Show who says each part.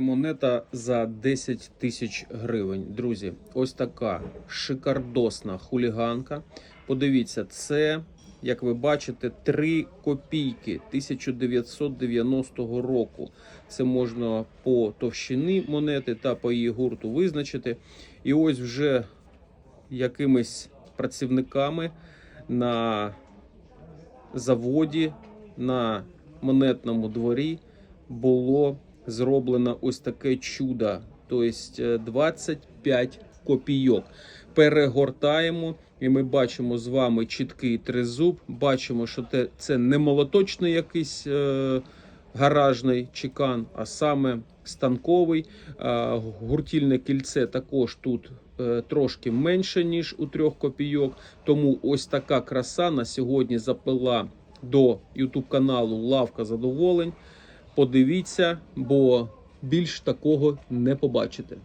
Speaker 1: Монета за 10 тисяч гривень. Друзі, ось така шикардосна хуліганка. Подивіться, це, як ви бачите, 3 копійки 1990 року. Це можна по товщині монети та по її гурту визначити. І ось вже якимись працівниками на заводі, на монетному дворі було зроблено ось таке чудо. Тобто 25 копійок. Перегортаємо, і ми бачимо з вами чіткий тризуб. Бачимо, що це не молоточний якийсь е, гаражний чекан, а саме станковий. Е, гуртільне кільце також тут е, трошки менше, ніж у трьох копійок. Тому ось така краса на сьогодні запила до YouTube каналу Лавка задоволень. Подивіться, бо більш такого не побачите.